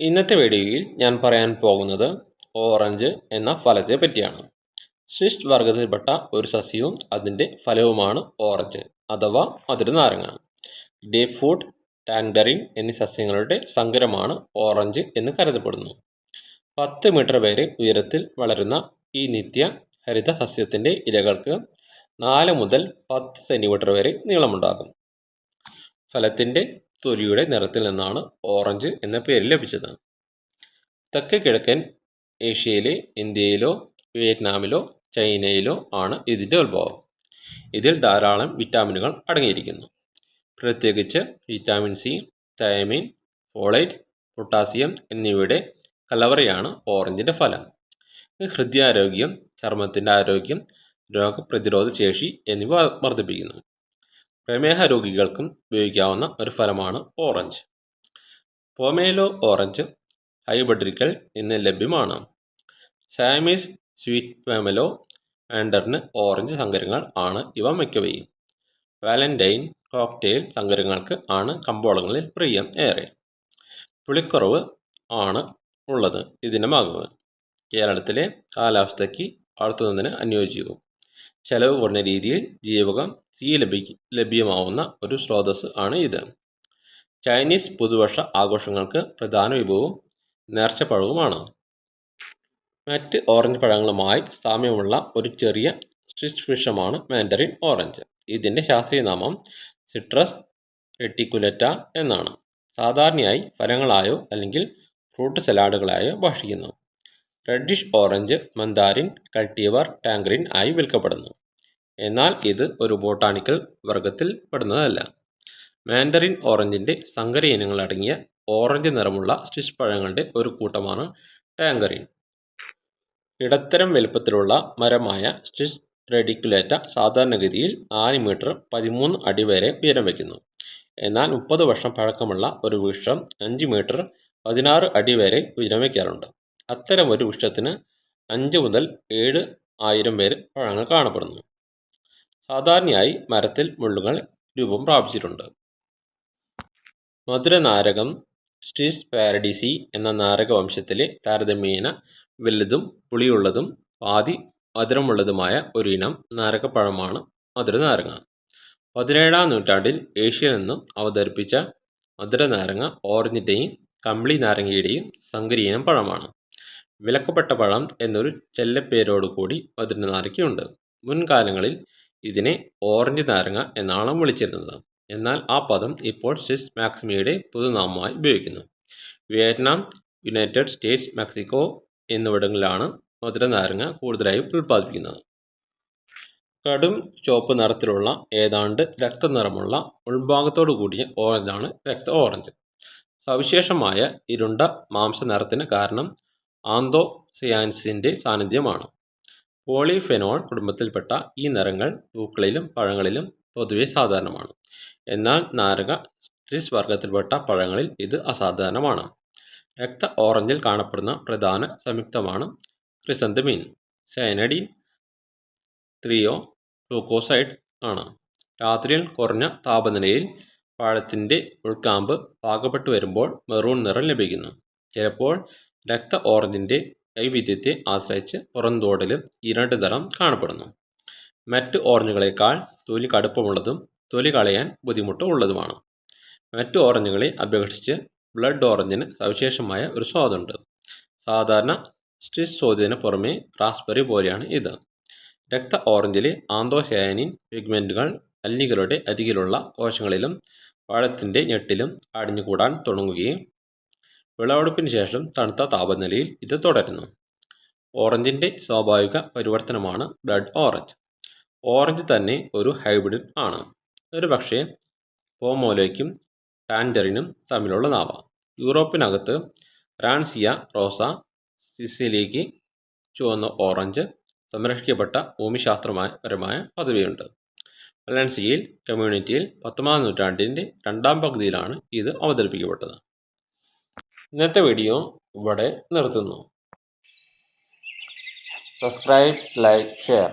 ഇന്നത്തെ വീഡിയോയിൽ ഞാൻ പറയാൻ പോകുന്നത് ഓറഞ്ച് എന്ന ഫലത്തെ പറ്റിയാണ്. സ്വിസ്റ്റ് വർഗത്തിൽപ്പെട്ട ഒരു സസ്യവും അതിന്റെ ഫലവുമാണ് ഓറഞ്ച് അഥവാ മധുര നാരങ്ങ. ഡേ ഫുഡ് ടാൻഡറിൻ എന്നീ സസ്യങ്ങളുടെ സങ്കരമാണ് ഓറഞ്ച് എന്ന് കരുതപ്പെടുന്നു. പത്ത് മീറ്റർ വരെ ഉയരത്തിൽ വളരുന്ന ഈ നിത്യ ഹരിത സസ്യത്തിന്റെ ഇലകൾക്ക് നാല് മുതൽ പത്ത് സെന്റിമീറ്റർ വരെ നീളമുണ്ടാകും. ഫലത്തിന്റെ തൊലിയുടെ നിറത്തിൽ നിന്നാണ് ഓറഞ്ച് എന്ന പേര് ലഭിച്ചത്. തെക്ക് കിഴക്കൻ ഏഷ്യയിലെ ഇന്ത്യയിലോ വിയറ്റ്നാമിലോ ചൈനയിലോ ആണ് ഇതിന്റെ ഉത്ഭവം. ഇതിൽ ധാരാളം വിറ്റാമിനുകൾ അടങ്ങിയിരിക്കുന്നു. പ്രത്യേകിച്ച് vitamin C thiamine folate potassium എന്നിവയുടെ കലവറയാണ് ഓറഞ്ചിന്റെ ഫലം. ഹൃദയാരോഗ്യം ചർമ്മത്തിന്റെ ആരോഗ്യം രോഗപ്രതിരോധ ശേഷി എന്നിവ വർദ്ധിപ്പിക്കുന്നു. പ്രമേഹ രോഗികൾക്കും ഉപയോഗിക്കാവുന്ന ഒരു ഫലമാണ് ഓറഞ്ച്. പോമേലോ ഓറഞ്ച് ഹൈബഡ്രിക്കൽ ഇന്ന് ലഭ്യമാണ്. സാമീസ് സ്വീറ്റ് പോമേലോ ആൻഡറിന് ഓറഞ്ച് സങ്കരങ്ങൾ ആണ് ഇവ മിക്കവയും. വാലന്റൈൻ കോക്ടെയിൽ സങ്കരങ്ങൾക്ക് ആണ് കമ്പോളങ്ങളിൽ പ്രിയം ഏറെ. പുളിക്കുറവ് ആണ് ഉള്ളത് ഇതിന്റെ മകവ് കേരളത്തിലെ കാലാവസ്ഥയ്ക്ക് വളർത്തുന്നതിന് അനുയോജ്യവും. ചെലവ് കുറഞ്ഞ രീതിയിൽ ജീവകം തീ ലഭിക്ക ലഭ്യമാവുന്ന ഒരു സ്രോതസ് ആണ് ഇത്. ചൈനീസ് പുതുവർഷ ആഘോഷങ്ങൾക്ക് പ്രധാന വിഭവവും നേർച്ചപ്പഴവുമാണ്. മറ്റ് ഓറഞ്ച് പഴങ്ങളുമായി സാമ്യമുള്ള ഒരു ചെറിയ സ്വിസ് ഫിഷമാണ് മാൻഡറിൻ ഓറഞ്ച്. ഇതിന്റെ ശാസ്ത്രീയ നാമം സിട്രസ് റെട്ടിക്കുലറ്റ എന്നാണ്. സാധാരണയായി ഫലങ്ങളായോ അല്ലെങ്കിൽ ഫ്രൂട്ട് സലാഡുകളായോ ഭക്ഷിക്കുന്നു. റെഡിഷ് ഓറഞ്ച് മന്ദാരിൻ കൾട്ടിയവർ ടാങ്കറിൻ ആയി വിൽക്കപ്പെടുന്നു. എന്നാൽ ഇത് ഒരു ബോട്ടാണിക്കൽ വർഗത്തിൽ പെടുന്നതല്ല. മാൻഡറിൻ ഓറഞ്ചിന്റെ സങ്കര ഇനങ്ങൾ അടങ്ങിയ ഓറഞ്ച് നിറമുള്ള സ്വിസ് പഴങ്ങളുടെ ഒരു കൂട്ടമാണ് ടാങ്കറിൻ. ഇടത്തരം വലുപ്പത്തിലുള്ള മരമായ സ്വിസ് റെഡിക്കുലേറ്റ സാധാരണഗതിയിൽ നാല് മീറ്റർ പതിമൂന്ന് അടി വരെ ഉയരം വയ്ക്കുന്നു. എന്നാൽ മുപ്പത് വർഷം പഴക്കമുള്ള ഒരു വൃക്ഷം അഞ്ച് മീറ്റർ പതിനാറ് അടി വരെ ഉയരം വയ്ക്കാറുണ്ട്. അത്തരം ഒരു വൃക്ഷത്തിന് അഞ്ച് മുതൽ ഏഴ് ആയിരം പേര് പഴങ്ങൾ കാണപ്പെടുന്നു. സാധാരണയായി മരത്തിൽ മുള്ളുകൾ രൂപം പ്രാപിച്ചിട്ടുണ്ട്. മധുരനാരകം സ്റ്റിസ് പാരഡിസി എന്ന നാരക വംശത്തിലെ താരതമ്യേന വലുതും പുളിയുള്ളതും പാതി മധുരമുള്ളതുമായ ഒരു ഇനം നാരകപ്പഴമാണ് മധുരനാരങ്ങ പതിനേഴാം നൂറ്റാണ്ടിൽ ഏഷ്യയിൽ നിന്നും അവതരിപ്പിച്ച മധുരനാരങ്ങ ഓറഞ്ചിന്റെയും കമ്പിളി നാരങ്ങയുടെയും സങ്കരീനം പഴമാണ്. വിലക്കപ്പെട്ട പഴം എന്നൊരു ചെല്ലപ്പേരോടുകൂടി മധുരനാരങ്ങയുണ്ട് മുൻകാലങ്ങളിൽ ഇതിനെ ഓറഞ്ച് നാരങ്ങ എന്നാണ് വിളിച്ചിരുന്നത് എന്നാൽ ആ പദം ഇപ്പോൾ സ്വിസ് മാക്സിമയുടെ പൊതുനാമമായി ഉപയോഗിക്കുന്നു. വിയറ്റ്നാം യുണൈറ്റഡ് സ്റ്റേറ്റ്സ് മെക്സിക്കോ എന്നിവിടങ്ങളിലാണ് മധുര നാരങ്ങ കൂടുതലായും ഉൽപ്പാദിപ്പിക്കുന്നത്. കടും ചുവപ്പ് നിറത്തിലുള്ള ഏതാണ്ട് രക്തനിറമുള്ള ഉൾഭാഗത്തോടു കൂടിയ ഓറഞ്ചാണ് രക്ത ഓറഞ്ച്. സവിശേഷമായ ഇരുണ്ട മാംസ നിറത്തിന് കാരണം ആന്തോസിയാൻസിന്റെ സാന്നിധ്യമാണ്. പോളിഫെനോൾ കുടുംബത്തിൽപ്പെട്ട ഈ നിറങ്ങൾ പൂക്കളിലും പഴങ്ങളിലും പൊതുവെ സാധാരണമാണ്. എന്നാൽ നാരക ട്രിസ് വർഗത്തിൽപ്പെട്ട പഴങ്ങളിൽ ഇത് അസാധാരണമാണ്. രക്ത ഓറഞ്ചിൽ കാണപ്പെടുന്ന പ്രധാന സംയുക്തമാണ് ക്രിസന്തമീൻ സൈനഡിൻ ത്രിയോ ഗ്ലൂക്കോസൈഡ് ആണ്. രാത്രിയിൽ കുറഞ്ഞ താപനിലയിൽ പഴത്തിന്റെ ഉൾക്കാമ്പ് പാകപ്പെട്ടു വരുമ്പോൾ മെറൂൺ നിറം ലഭിക്കുന്നു. ചിലപ്പോൾ രക്ത ഓറഞ്ചിന്റെ വൈവിധ്യത്തെ ആശ്രയിച്ച് പുറന്തോടലും ഇരണ്ട് നിറം കാണപ്പെടുന്നു. മറ്റ് ഓറഞ്ചുകളേക്കാൾ തൊലി കടുപ്പമുള്ളതും തൊലി കളയാൻ ബുദ്ധിമുട്ടുള്ളതുമാണ്. മറ്റ് ഓറഞ്ചുകളെ അപേക്ഷിച്ച് ബ്ലഡ് ഓറഞ്ചിന് സവിശേഷമായ ഒരു സ്വാദുണ്ട്. സാധാരണ സ്റ്റിസ് സ്വാദിന് പുറമെ റാസ്ബെറി പോലെയാണ് ഇത്. രക്ത ഓറഞ്ചിലെ ആന്തോസയാനിൻ പിഗ്മെന്റുകൾ അല്ലികളുടെ അരികിലുള്ള കോശങ്ങളിലും പഴത്തിന്റെ ഞെട്ടിലും അടിഞ്ഞുകൂടാൻ തുടങ്ങുകയും വിളവെടുപ്പിന് ശേഷം തണുത്ത താപനിലയിൽ ഇത് തുടരുന്നു. ഓറഞ്ചിന്റെ സ്വാഭാവിക പരിവർത്തനമാണ് ബ്ലഡ് ഓറഞ്ച് ഓറഞ്ച് തന്നെ ഒരു ഹൈബ്രിഡ് ആണ്. ഒരു പക്ഷേ പോമോലയ്ക്കും ടാൻഡറിനും തമ്മിലുള്ള നാവ. യൂറോപ്പിനകത്ത് റാൻസിയ റോസ സിസിലിക്ക് ചുവന്ന ഓറഞ്ച് സംരക്ഷിക്കപ്പെട്ട ഭൂമിശാസ്ത്രപരമായ പദവിയുണ്ട്. വലൻസിയയിൽ കമ്മ്യൂണിറ്റിയിൽ പത്തൊമ്പതാം നൂറ്റാണ്ടിന്റെ രണ്ടാം പകുതിയിലാണ് ഇത് അവതരിപ്പിക്കപ്പെട്ടത്. ഇന്നത്തെ വീഡിയോ ഇവിടെ നിർത്തുന്നു. Subscribe like share